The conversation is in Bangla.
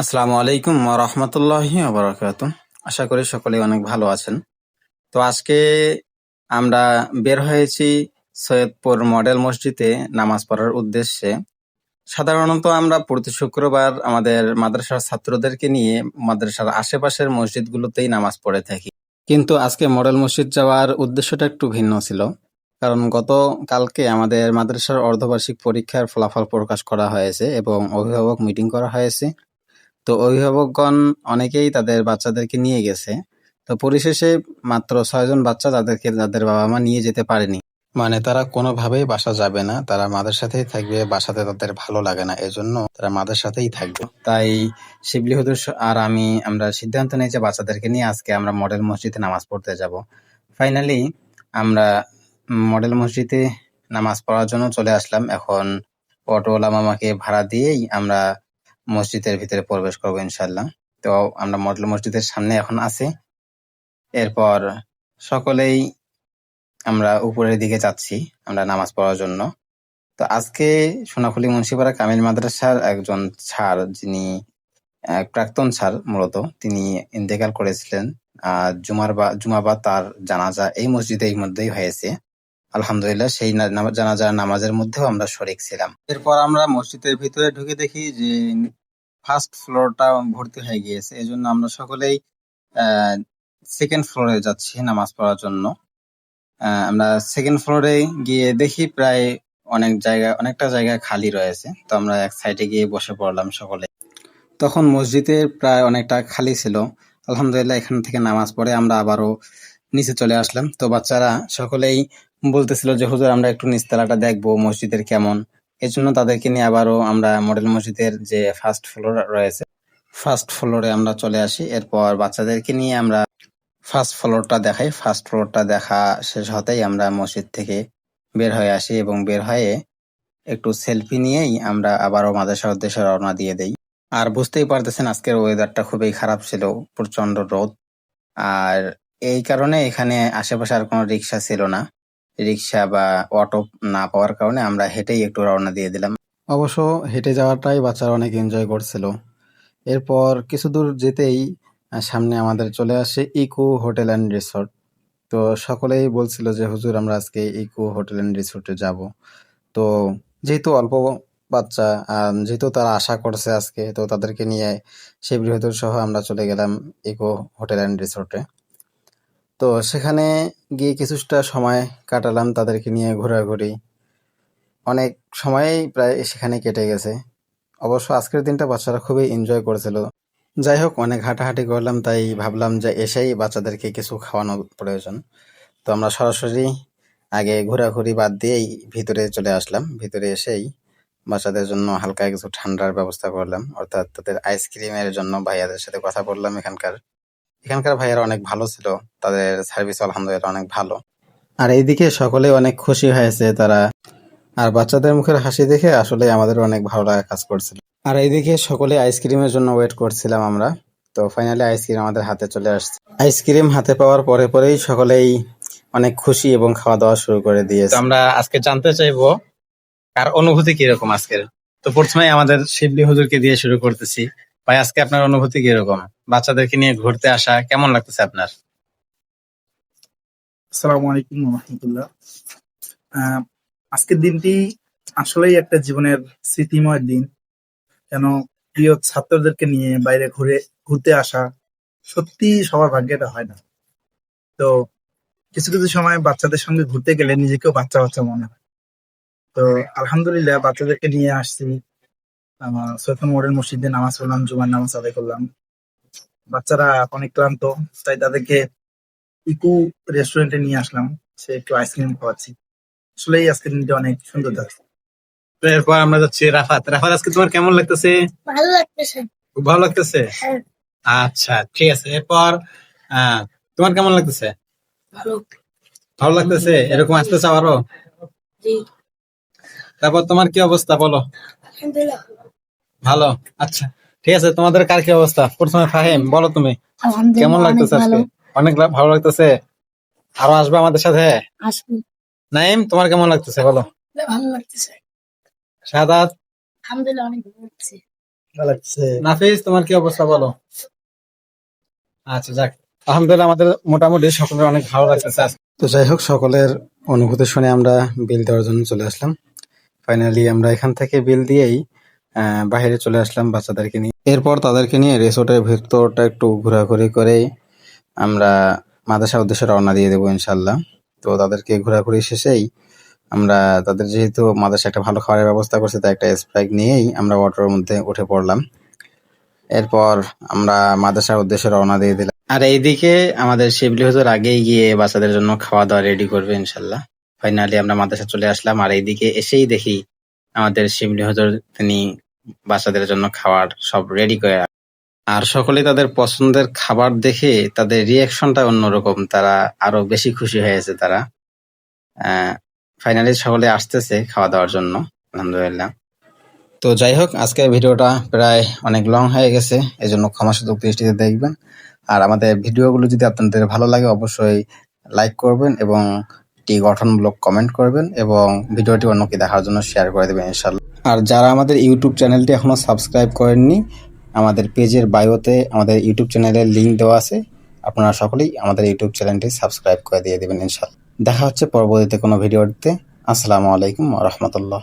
আসসালামু আলাইকুম রহমতুল্লাহি আবরাকাত আশা করি সকলে অনেক ভালো আছেন। তো আজকে আমরা বের হয়েছি সৈয়দপুর মডেল মসজিদে নামাজ পড়ার উদ্দেশ্যে। সাধারণত আমরা প্রতি শুক্রবার আমাদের মাদ্রাসার ছাত্রদেরকে নিয়ে মাদ্রাসার আশেপাশের মসজিদগুলোতেই নামাজ পড়ে থাকি। কিন্তু আজকে মডেল মসজিদ যাওয়ার উদ্দেশ্যটা একটু ভিন্ন ছিল। কারণ গত কালকে আমাদের মাদ্রাসার অর্ধবার্ষিক পরীক্ষার ফলাফল প্রকাশ করা হয়েছে এবং অভিভাবক মিটিং করা হয়েছে। তো অভিভাবকগণ অনেকেই তাদের বাচ্চাদেরকে নিয়ে গেছে। তো পরিশেষে মাত্র ছয়জন বাচ্চা তাদেরকে তাদের বাবা মা নিয়ে যেতে পারেনি। মানে তারা কোনোভাবেই বাসা যাবে না, তারা মাদের সাথেই থাকবে, বাসাতে তাদের ভালো লাগে না, এজন্য তারা মাদের সাথেই থাকবে। তাই শিবলি হুজুর স- আর আমি, আমরা সিদ্ধান্ত নিয়েছি বাচ্চাদেরকে নিয়ে আজকে আমরা মডেল মসজিদে নামাজ পড়তে যাব। ফাইনালি আমরা মডেল মসজিদে নামাজ পড়ার জন্য চলে আসলাম। এখন অটোওয়ালা মামাকে ভাড়া দিয়েই আমরা মসজিদের ভিতরে প্রবেশ করব ইনশাল্লাহ তো আমরা মডেল মসজিদের সামনে এখন আছি। এরপর সকলেই আমরা উপরের দিকে যাচ্ছি, আমরা নামাজ পড়ার জন্য। তো আজকে সোনাখুলি মুন্সিপাড়া কামিল মাদ্রাসার একজন স্যার, যিনি প্রাক্তন স্যার মূলত, তিনি ইন্তেকাল করেছিলেন। জুমার বা জুমাবাদ তার জানাজা এই মসজিদের মধ্যেই হয়েছে। আলহামদুলিল্লাহ, সেই জানাজার নামাজের মধ্যেও আমরা শরিক ছিলাম। এরপর আমরা মসজিদের ভিতরে ঢুকে দেখি যে ফার্স্ট ফ্লোরটা ভর্তি হয়ে গিয়েছে। এই জন্য আমরা সকলেই সেকেন্ড ফ্লোরে যাচ্ছি নামাজ পড়ার জন্য। আমরা সেকেন্ড ফ্লোরে গিয়ে দেখি প্রায় অনেক জায়গা, অনেকটা জায়গা খালি রয়েছে। তো আমরা এক সাইডে গিয়ে বসে পড়লাম সকলে। তখন মসজিদের প্রায় অনেকটা খালি ছিল। আলহামদুলিল্লাহ এখান থেকে নামাজ পড়ে আমরা আবারও নিচে চলে আসলাম। তো বাচ্চারা সকলেই বলতেছিল যে, হুজুর, আমরা একটু নিচতলাটা দেখব, মসজিদের কেমন? এই জন্য তাদেরকে নিয়ে আবারও আমরা মডেল মসজিদের যে ফার্স্ট ফ্লোর রয়েছে ফার্স্ট ফ্লোরে আমরা চলে আসি। এরপর বাচ্চাদেরকে নিয়ে আমরা ফার্স্ট ফ্লোরটা দেখাই। ফার্স্ট ফ্লোরটা দেখা শেষ হতেই আমরা মসজিদ থেকে বের হয়ে আসি এবং বের হয়ে একটু সেলফি নিয়েই আমরা আবারও মাদ্রাসার উদ্দেশ্যে রওনা দিয়ে দেই। আর বুঝতেই পারতেছেন আজকের ওয়েদারটা খুবই খারাপ ছিল প্রচণ্ড রোদ। আর এই কারণে এখানে আশেপাশে আর কোনো রিক্সা ছিল না। রিক্সা বা অটো না পাওয়ার কারণে আমরা হেঁটেই একটু রওনা দিয়ে দিলাম। অবশ্য হেঁটে যাওয়াটাই বাচ্চারা অনেক এনজয় করছিল। এরপর কিছু দূর যেতেই সামনে আমাদের চলে আসে ইকো হোটেল অ্যান্ড রিসোর্ট। তো সকলেই বলছিল যে, হুজুর, আমরা আজকে ইকো হোটেল অ্যান্ড রিসোর্টে যাব। তো যেহেতু অল্প বাচ্চা যেহেতু তারা আশা করছে আজকে, তো তাদেরকে নিয়ে সেই বৃহদর সহ আমরা চলে গেলাম ইকো হোটেল অ্যান্ড রিসোর্টে। তো সেখানে গিয়ে কিছুটা সময় কাটালাম তাদেরকে নিয়ে ঘোরাঘুরি। অনেক সময়ই প্রায় সেখানে কেটে গেছে। অবশ্য আজকের দিনটা বাচ্চারা খুবই এনজয় করেছিল। যাই হোক, অনেক হাঁটাহাঁটি করলাম, তাই ভাবলাম যে এসেই বাচ্চাদেরকে কিছু খাওয়ানো প্রয়োজন। তো আমরা সরাসরি আগে ঘোরাঘুরি বাদ দিয়েই ভিতরে চলে আসলাম। ভিতরে এসেই বাচ্চাদের জন্য হালকা কিছু ঠান্ডার ব্যবস্থা করলাম। অর্থাৎ তাদের আইসক্রিমের জন্য ভাইয়াদের সাথে কথা বললাম এখানকার। এখানকার ভাইয়ারা অনেক ভালো ছিল, তাদের সার্ভিস আলহামদুলিল্লাহ অনেক ভালো। আর এইদিকে সকলে অনেক খুশি হয়েছে তারা। আর বাচ্চাদের মুখের হাসি দেখে আসলে আমাদের অনেক ভালো লাগা কাজ করছিল। আর এইদিকে সকলে আইসক্রিমের জন্য ওয়েট করছিলাম আমরা। তো ফাইনালি আইসক্রিম আমাদের হাতে চলে আসছে। আইসক্রিম হাতে পাওয়ার পরে পরেই সকলেই অনেক খুশি এবং খাওয়া দাওয়া শুরু করে দিয়েছে। আমরা আজকে জানতে চাইব, কার অনুভূতি কীরকম আজকের? তো প্রথমে আমাদের শিবলি হুজুরকে দিয়ে শুরু করতেছি। ভাই, আজকে আপনার অনুভূতি কীরকম? বাচ্চাদেরকে নিয়ে ঘুরতে আসা, কেমন লাগতেছে আপনার? আসসালামু আলাইকুম রহমতুল্লাহ। আজকের দিনটি আসলেই একটা জীবনের স্মৃতিময় দিন। কেন, প্রিয় ছাত্রদেরকে নিয়ে বাইরে ঘুরে, ঘুরতে আসা সত্যি সবার ভাগ্যে এটা হয় না। তো কিছু কিছু সময় বাচ্চাদের সঙ্গে ঘুরতে গেলে নিজেকেও বাচ্চা বাচ্চা মনে হয়। তো আলহামদুলিল্লাহ, বাচ্চাদেরকে নিয়ে আসছি। আমার সৈয়দ মডেল মসজিদে নামাজ পড়লাম জুমার নামাজ আদায় করলাম। বাচ্চারা অনেক ক্লান্ত তাই তাদেরকে ইকো রেস্টুরেন্টে নিয়ে আসলাম। সে একটু আইসক্রিম খাওয়াচ্ছি। আসলে এই দিনটা অনেক সুন্দর তো এরপর আমরা যাচ্ছি রাফাত। রাফাত আজকে তোমার কেমন লাগতেছে? ভালো লাগতেছে। খুব ভালো লাগতেছে? হ্যাঁ। আচ্ছা ঠিক আছে। এরপর আহ, তোমার কেমন লাগতেছে? ভালো। ভালো লাগতেছে? এরকম আসতেছে আবারও জি। তারপর তোমার কি অবস্থা বলো? আলহামদুলিল্লাহ। ভালো আচ্ছা ঠিক আছে তোমাদের কার কি অবস্থা? প্রথমে ফাহিম বলো তুমি। কেমন লাগতেছে আজকে? অনেক ভালো লাগতেছে? আরও আসবে আমাদের সাথে? আসব। নাইম তোমার কেমন লাগতেছে বলো? ভালো লাগতেছে। সাদাত? আলহামদুলিল্লাহ অনেক ভালো লাগছে ভালো লাগছে নাফিস তোমার কি অবস্থা বলো? আচ্ছা যাক। আলহামদুলিল্লাহ আমাদের মোটামুটি সকলের অনেক ভালো লাগতেছে তো যাই হোক সকলের অনুভূতি শুনে আমরা বিল দেওয়ার জন্য চলে আসলাম। ফাইনালি আমরা এখান থেকে বিল দিয়েই বাইরে চলে আসলাম বাচ্চাদেরকে নিয়ে। এরপর তাদেরকে নিয়ে রিসোর্টের ভেতরটা একটু ঘোরাঘুরি করে আমরা মাদ্রাসা উদ্দেশ্যে রওনা দিয়ে দেবো ইনশাল্লাহ তো তাদেরকে ঘোরাঘুরি শেষেই আমরা তাদের যেহেতু মাদ্রাসা একটা ভালো খাবারের ব্যবস্থা করছে, তাই একটা স্প্রাইক নিয়েই আমরা অটোর মধ্যে উঠে পড়লাম। এরপর আমরা মাদ্রাসার উদ্দেশ্যে রওনা দিয়ে দিলাম। আর এইদিকে আমাদের শিবলি হুজুর আগেই গিয়ে বাচ্চাদের জন্য খাওয়া দাওয়া রেডি করবে ইনশাল্লাহ ফাইনালি আমরা মাদ্রাসা চলে আসলাম, আর এইদিকে এসেই দেখি আমাদের শিবলি হুজুর তিনি বাচ্চাদের জন্য খাবার সব রেডি করে আর সকলেই তাদের পছন্দের খাবার দেখে তাদের রিয়াকশনটা অন্যরকম। তারা আরও বেশি খুশি হয়েছে তারা। ফাইনালি সকলে আসতেছে খাওয়া দাওয়ার জন্য, আলহামদুলিল্লাহ। তো যাই হোক, আজকের ভিডিওটা প্রায় অনেক লং হয়ে গেছে, এজন্য ক্ষমা সুযোগ দৃষ্টিতে দেখবেন। আর আমাদের ভিডিওগুলো যদি আপনাদের ভালো লাগে, অবশ্যই লাইক করবেন এবং একটি গঠনমূলক কমেন্ট করবেন এবং ভিডিওটি অন্যকে দেখার জন্য শেয়ার করে দেবেন ইনশাল্লাহ আর যারা আমাদের ইউটিউব চ্যানেলটি এখনও সাবস্ক্রাইব করেননি, আমাদের পেজের বায়োতে আমাদের ইউটিউব চ্যানেলের লিঙ্ক দেওয়া আছে। আপনারা সকলেই আমাদের ইউটিউব চ্যানেলটি সাবস্ক্রাইব করে দিয়ে দেবেন ইনশাল্লাহ দেখা হচ্ছে পরবর্তীতে কোনো ভিডিওতে আসসালামু আলাইকুম রহমতুল্লাহ।